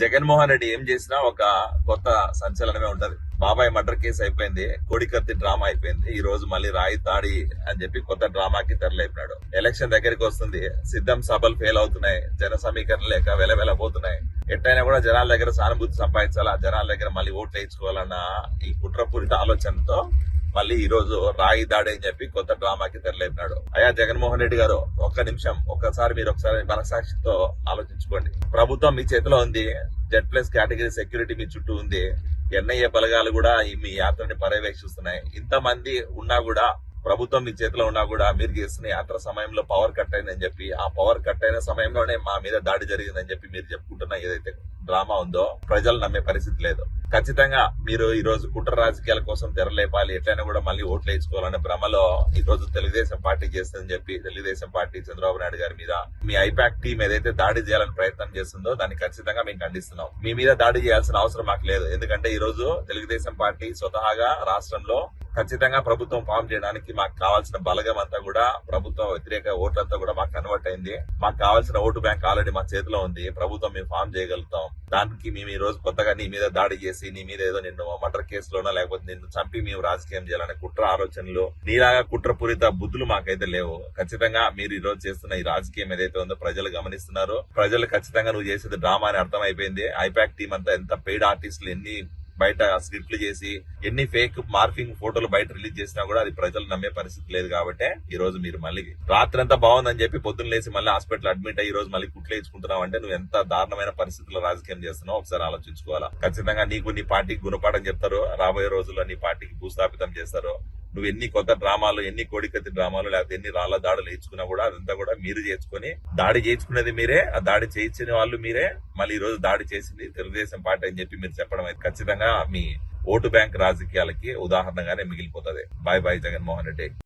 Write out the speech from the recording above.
జగన్మోహన్ రెడ్డి ఏం చేసినా ఒక కొత్త సంచలనమే ఉంటది. బాబాయ్ మర్డర్ కేసు అయిపోయింది. కోడికత్తి డ్రామా అయిపోయింది. ఈ రోజు మళ్ళీ రాయి దాడి అని చెప్పి కొత్త డ్రామాకి తెరలేపినాడు. ఎలక్షన్ దగ్గరికి వస్తుంది. సిద్ధం సభలు ఫెయిల్ అవుతున్నాయి. జన సమీకరణ లేక వెలవెలబోతున్నాయి ఎట్టయినా కూడా జనాల దగ్గర సానుభూతి సంపాదించాలా? జనాల దగ్గర మళ్ళీ ఓట్లు వేయించుకోవాలన్న ఈ కుట్రపూరిత ఆలోచనతో మళ్ళీ ఈ రోజు రాయి దాడి అని చెప్పి కొత్త డ్రామాకి తెరలేపినాడు. అయ్యా జగన్మోహన్ రెడ్డి గారు ఒక్క నిమిషం ఒక్కసారి మీరు ఒకసారి మనసాక్షితో ఆలోచించుకోండి. ప్రభుత్వం మీ చేతిలో ఉంది జెడ్ ప్లస్ కేటగిరీ సెక్యూరిటీ మీ చుట్టూ ఉంది ఎన్ఐఏ బలగాలు కూడా మీ యాత్రని పర్యవేక్షిస్తున్నాయి. ఇంతమంది ఉన్నా కూడా ప్రభుత్వం మీ చేతిలో ఉన్నా కూడా మీరు చేసిన యాత్ర సమయంలో పవర్ కట్ అయిందని చెప్పి ఆ పవర్ కట్ అయిన సమయంలోనే మా మీద దాడి జరిగిందని చెప్పి మీరు చెప్పుకుంటున్న ఏదైతే డ్రామా ఉందో ప్రజలు నమ్మే పరిస్థితి లేదు. ఖచ్చితంగా మీరు ఈ రోజు కుట్ర రాజకీయాల కోసం తెరలేపాలి ఎట్లయినా కూడా మళ్ళీ ఓట్లు వేయించుకోవాలనే భ్రమలో ఈ రోజు తెలుగుదేశం పార్టీ చేస్తుందని చెప్పి తెలుగుదేశం పార్టీ చంద్రబాబు నాయుడు గారి మీద మీ ఐపాక్ టీం ఏదైతే దాడి చేయాలని ప్రయత్నం చేస్తుందో దాన్ని ఖచ్చితంగా మేము ఖండిస్తున్నాం. మీ మీద దాడి చేయాల్సిన అవసరం మాకు లేదు. ఎందుకంటే ఈ రోజు తెలుగుదేశం పార్టీ స్వతహాగా రాష్ట్రంలో ఖచ్చితంగా ప్రభుత్వం ఫామ్ చేయడానికి మాకు కావాల్సిన బలగం అంతా కూడా ప్రభుత్వ వ్యతిరేక ఓట్లంతా కూడా మాకు కన్వర్ట్ అయింది. మాకు కావాల్సిన ఓటు బ్యాంక్ ఆల్రెడీ మా చేతిలో ఉంది. ప్రభుత్వం మేము ఫామ్ చేయగలుగుతాం. దానికి మేము ఈ రోజు కొత్తగా నీ మీద దాడి చేసి నీ మీద ఏదో నిన్ను మర్డర్ కేసులోనో లేకపోతే నిన్ను చంపి మేము రాజకీయం చేయాలనే కుట్ర ఆలోచనలు నీలాగా కుట్రపూరిత బుద్ధులు మాకైతే లేవు. ఖచ్చితంగా మీరు ఈ రోజు చేస్తున్న ఈ రాజకీయం ఏదైతే ఉందో ప్రజలు గమనిస్తున్నారు ప్రజలు ఖచ్చితంగా నువ్వు చేసేది డ్రామా అని అర్థం అయిపోయింది ఐపాక్ టీం అంతా ఎంత పెయిడ్ ఆర్టిస్టులు ఎన్ని బయట స్క్రిప్ట్లు చేసి ఎన్ని ఫేక్ మార్ఫింగ్ ఫోటోలు బయట రిలీజ్ చేసినా కూడా అది ప్రజలు నమ్మే పరిస్థితి లేదు కాబట్టి ఈ రోజు మీరు మళ్ళీ రాత్రి అంతా బాగుందని చెప్పి పొద్దున్న లేసి మళ్ళీ హాస్పిటల్ అడ్మిట్ అయ్యి ఈ రోజు మళ్ళీ కుట్లు వేసుకుంటున్నావు అంటే నువ్వు ఎంత దారుణమైన పరిస్థితుల్లో రాజకీయం చేస్తున్నావు ఒకసారి ఆలోచించుకోవాలా? ఖచ్చితంగా నీకు నీ పార్టీకి గుణపాఠం చెప్తారు. రాబోయే రోజుల్లో నీ పార్టీకి భూస్థాపితం చేస్తారు. నువ్వు ఎన్ని కొత్త డ్రామాలు ఎన్ని కోడికత్తి డ్రామాలు లేకపోతే ఎన్ని రాళ్ళ దాడులు వేయించుకున్నా కూడా అదంతా కూడా మీరు చేసుకుని దాడి చేయించుకునేది మీరే ఆ దాడి చేయించిన వాళ్ళు మీరే మళ్ళీ ఈ రోజు దాడి చేసింది తెలుగుదేశం పార్టీ అని చెప్పి మీరు చెప్పడం అయితే ఖచ్చితంగా మీ ఓటు బ్యాంక్ రాజకీయాలకి ఉదాహరణగానే మిగిలిపోతుంది. Bye bye Jaganmohan Reddy.